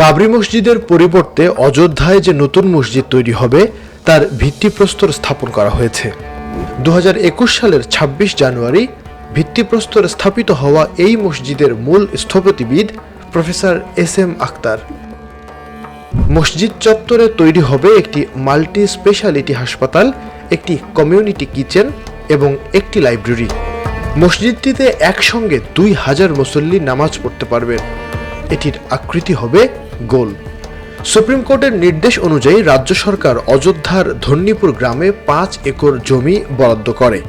বাবরি মসজিদের পরিবর্তে অযোধ্যায় যে নতুন মসজিদ তৈরি হবে, তার ভিত্তিপ্রস্তর স্থাপন করা হয়েছে। দু হাজার একুশ সালের ২৬ জানুয়ারি ভিত্তিপ্রস্তর স্থাপিত হওয়া এই মসজিদের মূল স্থপতিবিদ প্রফেসর এস এম আক্তার মসজিদ চত্বরে তৈরি হবে একটি মাল্টি স্পেশালিটি হাসপাতাল, একটি কমিউনিটি কিচেন এবং একটি লাইব্রেরি। মসজিদটিতে একসঙ্গে দুই হাজার মুসল্লি নামাজ পড়তে পারবেন। এটির আকৃতি হবে গোল। সুপ্রিম কোর্টের নির্দেশ অনুযায়ী রাজ্য সরকার অযোধ্যার ধন্যীপুর গ্রামে পাঁচ একর জমি বরাদ্দ করে।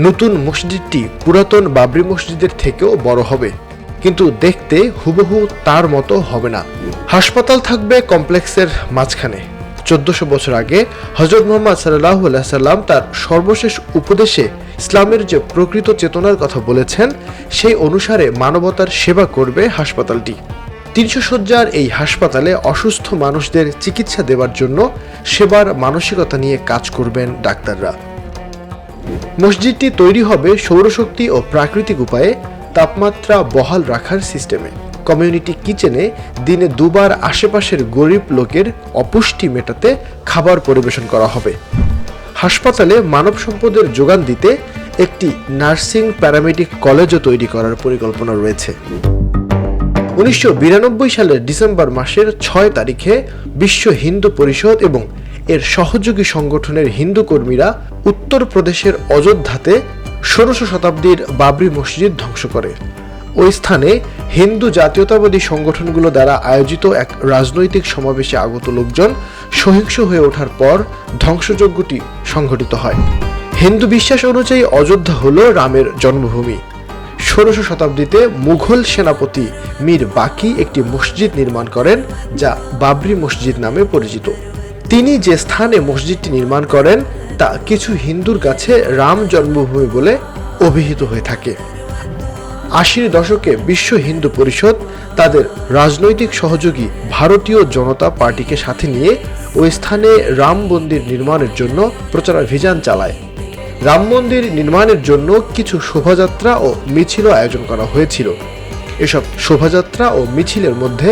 নতুন মসজিদটি পুরাতন বাবরি মসজিদের থেকেও বড় হবে। কিন্তু দেখতে হুবহু তার মতো হবে না। হাসপাতাল থাকবে কমপ্লেক্সের মাঝখানে। চোদ্দশো বছর আগে হজরত মোহাম্মদ সাল্লাহ সাল্লাম তার সর্বশেষ উপদেশে ইসলামের যে প্রকৃত চেতনার কথা বলেছেন, সেই অনুসারে মানবতার সেবা করবে হাসপাতালটি। তিনশো শয্যার এই হাসপাতালে অসুস্থ মানুষদের চিকিৎসা দেওয়ার জন্য সেবার মানসিকতা নিয়ে কাজ করবেন ডাক্তাররা। মসজিদটি তৈরি হবে সৌরশক্তি ও প্রাকৃতিক উপায়ে তাপমাত্রা বহাল রাখার সিস্টেমে। কমিউনিটি কিচেনে দিনে দুবার আশেপাশের গরিব লোকের অপুষ্টি মেটাতে খাবার পরিবেশন করা হবে। হাসপাতালে মানব সম্পদের যোগান দিতে একটি নার্সিং প্যারামেডিক কলেজও তৈরি করার পরিকল্পনা রয়েছে। উনিশশো সালের ডিসেম্বর মাসের ছয় তারিখে বিশ্ব হিন্দু পরিষদ এবং এর সহযোগী সংগঠনের হিন্দু কর্মীরা উত্তরপ্রদেশের অযোধ্যাতে ষোড়শ শতাব্দীর বাবরি মসজিদ ধ্বংস করে। ওই স্থানে হিন্দু জাতীয়তাবাদী সংগঠনগুলো দ্বারা আয়োজিত এক রাজনৈতিক সমাবেশে আগত লোকজন সহিংস হয়ে ওঠার পর ধ্বংসযজ্ঞটি সংঘটিত হয়। হিন্দু বিশ্বাস অনুযায়ী অযোধ্যা হল রামের জন্মভূমি। ষোড়শ শতাব্দীতে মুঘল সেনাপতি মীর বাকি একটি মসজিদ নির্মাণ করেন, যা বাবরি মসজিদ নামে পরিচিত। তিনি যে স্থানে মসজিদটি নির্মাণ করেন, তা কিছু হিন্দুর কাছে রাম জন্মভূমি বলে অভিহিত হয়ে থাকে। আশির দশকে বিশ্ব হিন্দু পরিষদ তাদের রাজনৈতিক সহযোগী ভারতীয় জনতা পার্টিকে সাথে নিয়ে ওই স্থানে রাম মন্দির নির্মাণের জন্য প্রচারাভিযান চালায়। রাম মন্দির নির্মাণের জন্য কিছু শোভাযাত্রা ও মিছিল আয়োজন করা হয়েছিল। এসব শোভাযাত্রা ও মিছিলের মধ্যে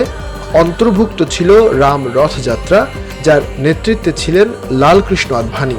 অন্তর্ভুক্ত ছিল রাম রথযাত্রা, যার নেতৃত্বে ছিলেন লালকৃষ্ণ আদভানি